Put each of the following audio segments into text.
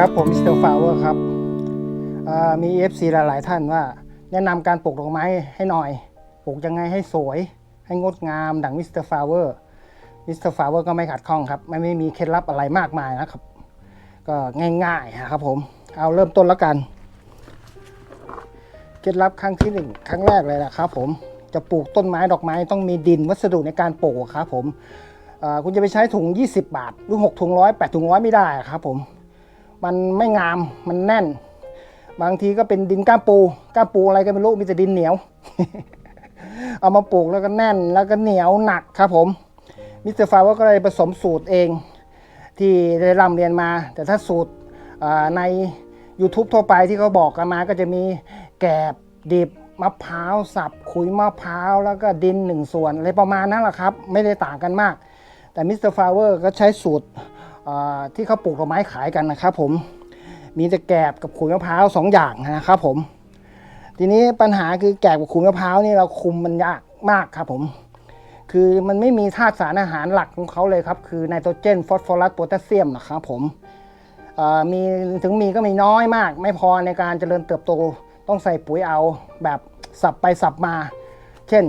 ครับ ผมมิสเตอร์ฟาวเวอร์ครับอ่ามี FC หลาย ๆ ท่านว่า แนะนำการปลูกดอกไม้ให้หน่อย ปลูกยังไงให้สวย ให้งดงามดังมิสเตอร์ฟาวเวอร์มิสเตอร์ฟาวเวอร์ก็ไม่ขัดข้องครับ ไม่ไม่มีเคล็ดลับอะไรมากมายนะครับ ก็ง่ายๆนะครับผม เอาเริ่มต้นแล้วกัน เคล็ดลับครั้งที่หนึ่งครั้งแรกเลยนะครับผม จะปลูกต้นไม้ดอกไม้ต้องมีดินวัสดุในการปลูกครับผมคุณจะไปใช้ถุง 20 บาท หรือ 6 ถุงร้อย8ถุงร้อยไม่ได้ครับผม มันไม่งามมันแน่น บางทีก็เป็นดินก้ามปูก้ามปูอะไรก็ไม่รู้มีแต่ดินเหนียว เอามาปลูกแล้วก็แน่นแล้วก็เหนียวหนักครับผมมิสเตอร์ฟาวก็เลยผสมสูตรเอง ที่ได้ร่ำเรียนมา แต่ถ้าสูตรใน YouTube ทั่วไปที่เขาบอกกันมาก็จะมีแกบดิบมะพร้าวสับขุยมะพร้าวแล้วก็ดินหนึ่งส่วนอะไรประมาณนั้นแหละครับ ไม่ได้ต่างกันมาก แต่มิสเตอร์ฟาวเวอร์ก็ใช้สูตร ที่เขาปลูกดอกไม้ขายกันนะครับผมมีแต่แกบกับขุยมะพร้าวสองอย่างนะครับผม ทีนี้ปัญหาคือแกบกับขุยมะพร้าวนี่เราคุมมันยากมากครับผม คือมันไม่มีธาตุสารอาหารหลักของเขาเลยครับ คือไนโตรเจน ฟอสฟอรัสโพแทสเซียมนะครับผมมีถึงมีก็มีน้อยมาก ไม่พอในการเจริญเติบโตต้องใส่ปุ๋ยเอาแบบสับไปสับมา เช่น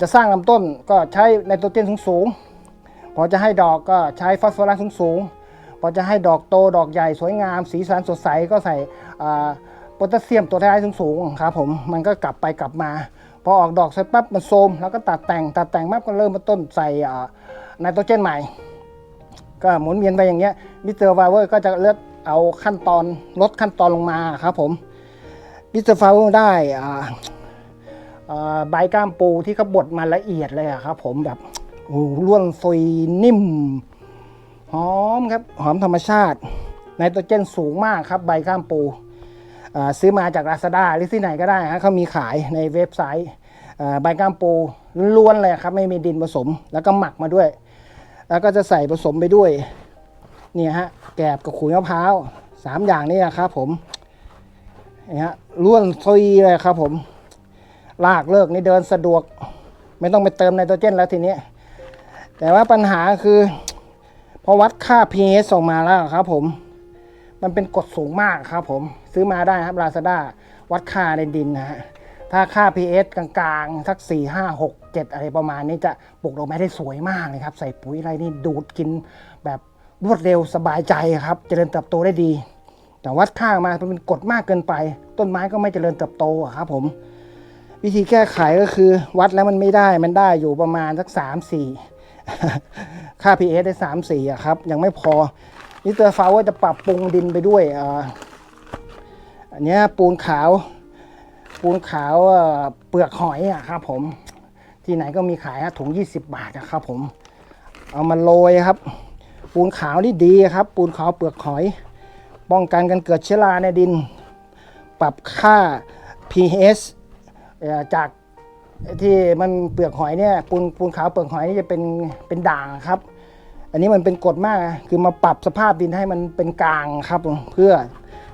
จะสร้างลำต้นก็ใช้ไนโตรเจนสูงๆ พอจะให้ดอกก็ใช้ฟอสฟอรัสสูงๆพอจะให้ดอกโตดอกใหญ่สวยงาม สีสันสดใสก็ใส่โพแทสเซียมตัวท้ายสูงๆครับผมมันก็กลับไปกลับมา พอออกดอกเสร็จปั๊บมันโทรมแล้วก็ตัดแต่งตัดแต่งปั๊บก็เริ่มมาต้นใส่ไนโตรเจนใหม่ ก็หมุนเวียนไปอย่างเงี้ยมิสเตอร์ฟาเวอร์ก็จะเลือกเอาขั้นตอนลดขั้นตอนลงมาครับผมมิสเตอร์ฟาเวอร์ได้ใบก้ามปูที่เขาบดมาละเอียดเลยครับผมแบบ ร่วนซุยนิ่ม หอมครับ หอมธรรมชาติไนโตรเจนสูงมากครับ ใบก้ามปูซื้อมาจาก Lazada หรือที่ไหนก็ได้ฮะเขามีขายในเว็บไซต์ใบก้ามปูล้วนเลยครับไม่มีดินผสม แล้วก็หมักมาด้วย แล้วก็จะใส่ผสมไปด้วยเนี่ยฮะแกบกับขุยมะพร้าวสามอย่างนี้นะครับผมนี่ฮะล้วนซุยเลยครับผมลากเลิกนี่เดินสะดวก ไม่ต้องไปเติมไนโตรเจนแล้วทีนี้ แต่ว่าปัญหาคือ พอวัดค่า pH ออกมาแล้วครับผม มันเป็นกรดสูงมากครับผม ซื้อมาได้ครับ Lazada วัดค่าในดินนะฮะ ถ้าค่า pH กลางๆ สัก 4 5 6 7 อะไรประมาณนี้จะปลูกดอกไม้ได้สวยมากเลยครับ ใส่ปุ๋ยอะไรนี่ดูดกินแบบรวดเร็วสบายใจครับ เจริญเติบโตได้ดี แต่วัดค่ามามันเป็นกรดมากเกินไป ต้นไม้ก็ไม่เจริญเติบโตครับผม วิธีแก้ไขก็คือวัดแล้วมันไม่ได้มันได้อยู่ประมาณสัก 3 4 ค่า pH ได้ 3 4อะครับ ยังไม่พอมิสเตอร์ฟาวจะปรับปรุงดินไปด้วยอ่าอันนี้ปูนขาว ปูนขาวเปลือกหอยอะครับผมที่ไหนก็มีขายฮะถุง 20 บาทนะครับผมเอามาโรยครับ ปูนขาวนี่ดีครับ ปูนขาวเปลือกหอย ป้องกันการเกิดเชื้อราในดิน ปรับค่า pH จาก ที่มันเปลือกหอยเนี่ยปูนปูนขาวเปลือกหอยนี่จะเป็นเป็นด่างครับ อันนี้มันเป็นกรดมากคือมาปรับสภาพดินให้มันเป็นกลางครับผมเพื่อ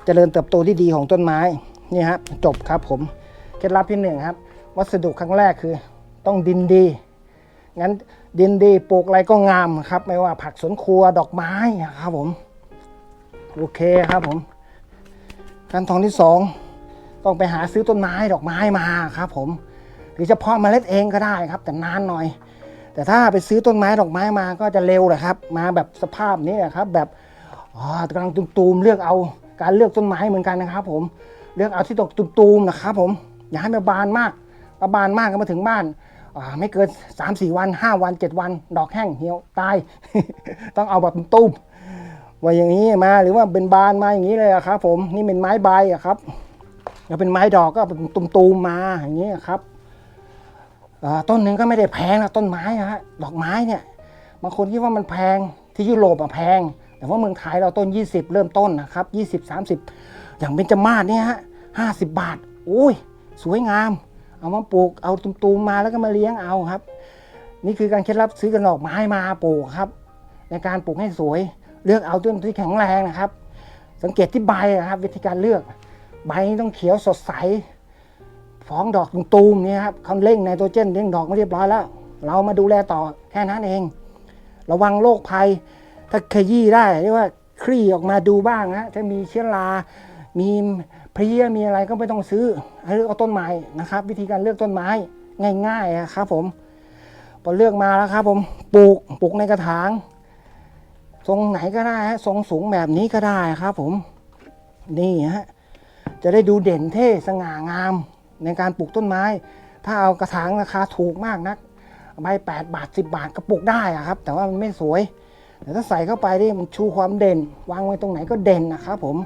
เจริญเติบโตที่ดีของต้นไม้นี่ครับจบครับผมเคล็ดลับที่หนึ่งครับ วัสดุครั้งแรกคือต้องดินดีงั้นดินดีปลูกอะไรก็งามครับ ไม่ว่าผักสวนครัวดอกไม้ครับผมโอเคครับผมขั้นตอนที่สองต้องไปหาซื้อต้นไม้ดอกไม้มาครับผม รือจะเพาะเมล็ดเองก็ได้ครับ แต่นานหน่อย แต่ถ้าไปซื้อต้นไม้ดอกไม้มาก็จะเร็วแหละครับ มาแบบสภาพนี้นะครับ แบบอ๋อกำลังตุมๆเลือกเอาการเลือกต้นไม้เหมือนกันนะครับ ผมเลือกเอาที่ตกตุมๆนะครับ ผมอย่าให้มันบานมากถ้าบานมากก็มาถึงบ้านไม่เกิน 3 4 วัน 5 วัน 7 วัน ดอกแห้งเหี่ยวตาย ต้องเอาแบบตุ้มๆว่าอย่างนี้มาหรือว่าเป็นบานมาอย่างนี้เลยครับ ผมนี่เป็นไม้ใบอะครับแล้วเป็นไม้ดอกก็เป็นตุมๆมาอย่างนี้ครับ ต้นหนึ่งก็ไม่ได้แพงนะต้นไม้ฮะดอกไม้เนี่ยบางคนคิดว่ามันแพงที่ยุโรปอะแพง แต่ว่าเมืองไทยเราต้น 20 เริ่มต้นนะครับ 20 30 อย่างเบญจมาศเนี่ยฮะ50บาทโอ้ย สวยงาม เอามาปลูกเอาตุมๆมาแล้วก็มาเลี้ยงเอาครับ นี่คือการเคล็ดลับซื้อกันดอกไม้มาปลูกครับ ในการปลูกให้สวยเลือกเอาต้นที่แข็งแรงนะครับ สังเกตที่ใบอะครับ วิธีการเลือกใบต้องเขียวสดใส ฟ้องดอกตูมเนี่ยครับเขาเร่งไนโตรเจนเร่งดอกมาเรียบร้อยแล้ว เรามาดูแลต่อแค่นั้นเอง ระวังโรคภัย ถ้าขยี้ได้เรียกว่าคลี่ออกมาดูบ้างฮะถ้ามีเชื้อรา มีเพลี้ยมีอะไรก็ไม่ต้องซื้อเลือกเอาต้นไม้นะครับ วิธีการเลือกต้นไม้ง่ายๆครับผมพอเลือกมาแล้วครับ ผมปลูกปลูกในกระถาง ทรงไหนก็ได้ฮะทรงสูงแบบนี้ก็ได้ครับ ผมนี่ฮะจะได้ดูเด่นเท่สง่างาม ในการปลูกต้นไม้ ถ้าเอากระถางราคาถูกมากนักใบแปดบาทสิบาทก็ปลูกได้อะครับ แต่ว่ามันไม่สวย แต่ถ้าใส่เข้าไปนี่มันชูความเด่น วางไว้ตรงไหนก็เด่นนะครับผม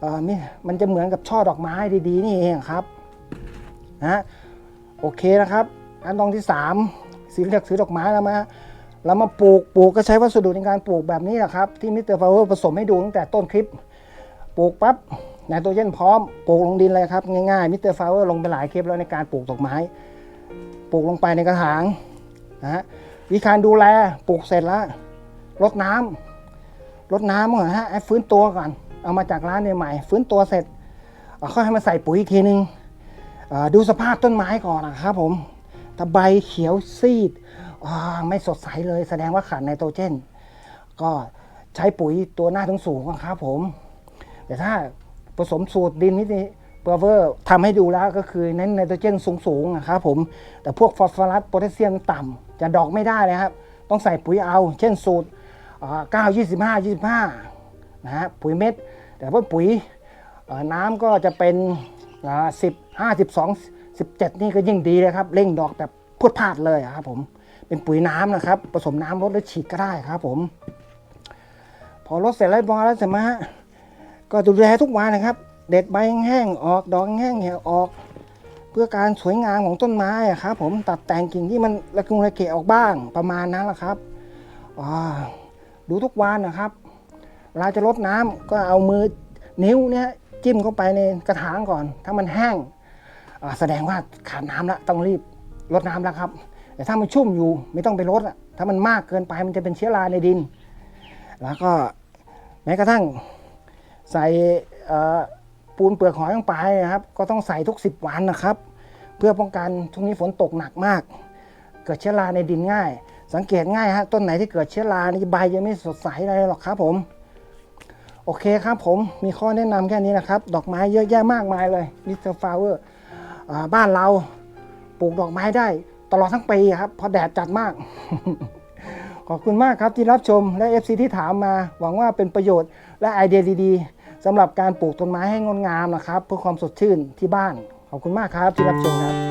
เอ่อมิมันจะเหมือนกับช่อดอกไม้ดีๆ นี่เองครับนะโอเคนะครับขั้นตอนที่ 3สีเลือกซื้อดอกไม้แล้วมาเรามาปลูกปลูกก็ใช้วัสดุในการปลูกแบบนี้แหละครับ ที่มิสเตอร์ฟาวเวอร์ผสมให้ดูตั้งแต่ต้นคลิป ปลูกปั๊บ ไนโตรเจนพร้อมปลูกลงดินเลยครับ ง่ายๆมิสเตอร์ฟาวเวอร์ลงไปหลายคลิปแล้วในการปลูกดอกไม้ปลูกลงไปในกระถางนะฮะวิธีการดูแลปลูกเสร็จแล้วรดน้ำรดน้ำก่อนฮะฟื้นตัวก่อน เอามาจากร้านใหม่ฟื้นตัวเสร็จเอาค่อยให้มาใส่ปุ๋ยอีกทีนึงอ่าดูสภาพต้นไม้ก่อนนะครับผมถ้าใบเขียวซีดไม่สดใสเลยแสดงว่าขาดไนโตรเจน ก็ใช้ปุ๋ยตัวหน้าทั้งสูงครับผม แต่ถ้า ผสมสูตรดินนี่เปอร์เวอร์ทำให้ดูแล้วก็คือเน้นไนโตรเจนสูงๆนะครับผมแต่พวกฟอสฟอรัสโพแทสเซียมต่ำจะดอกไม่ได้เลยครับ ต้องใส่ปุ๋ยเอา เช่นสูตรอ่า9 25 25นะฮะปุ๋ยเม็ด แต่ว่าปุ๋ยน้ำก็จะเป็นอ่า10 5 12 17นี่ก็ยิ่งดีเลยครับเร่งดอกแบบพรวดพลาดเลยครับผมเป็นปุ๋ยน้ำนะครับ ผสมน้ำลดแล้วฉีดก็ได้ครับผม พอลดเสร็จแล้วพอแล้วเสร็จมาฮะ ก็ดูแลทุกวันนะครับ เด็ดใบแห้งๆออกดอกแห้งๆเหี่ยวออก เพื่อการสวยงามของต้นไม้อะครับ ผมตัดแต่งกิ่งที่มันระกุงระเกะออกบ้างประมาณนั้นแหละครับดูทุกวันนะครับเวลาจะรดน้ำก็เอามือนิ้วเนี่ยจิ้มเข้าไปในกระถางก่อน ถ้ามันแห้งแสดงว่าขาดน้ำแล้วต้องรีบรดน้ำแล้วครับ แต่ถ้ามันชุ่มอยู่ไม่ต้องไปรดอะถ้ามันมากเกินไปมันจะเป็นเชื้อราในดิน แล้วก็แม้กระทั่ง ใส่ปูนเปลือกหอยลงไปนะครับ ก็ต้องใส่ทุก 10 วันนะครับ เพื่อป้องกันช่วงนี้ฝนตกหนักมาก เกิดเชื้อราในดินง่าย สังเกตง่ายฮะต้นไหนที่เกิดเชื้อราในใบยังไม่สดใสอะไรหรอกครับผม โอเคครับผมมีข้อแนะนำแค่นี้นะครับ ดอกไม้เยอะแยะมากมายเลยมิสเตอร์ฟลาเวอร์บ้านเราปลูกดอกไม้ได้ตลอดทั้งปีครับเพราะแดดจัดมาก ขอบคุณมากครับที่รับชมและ FC ที่ถามมา หวังว่าเป็นประโยชน์และไอเดียดีๆ สำหรับการปลูกต้นไม้ให้งดงามนะครับ เพื่อความสดชื่นที่บ้าน ขอบคุณมากครับที่รับชมครับ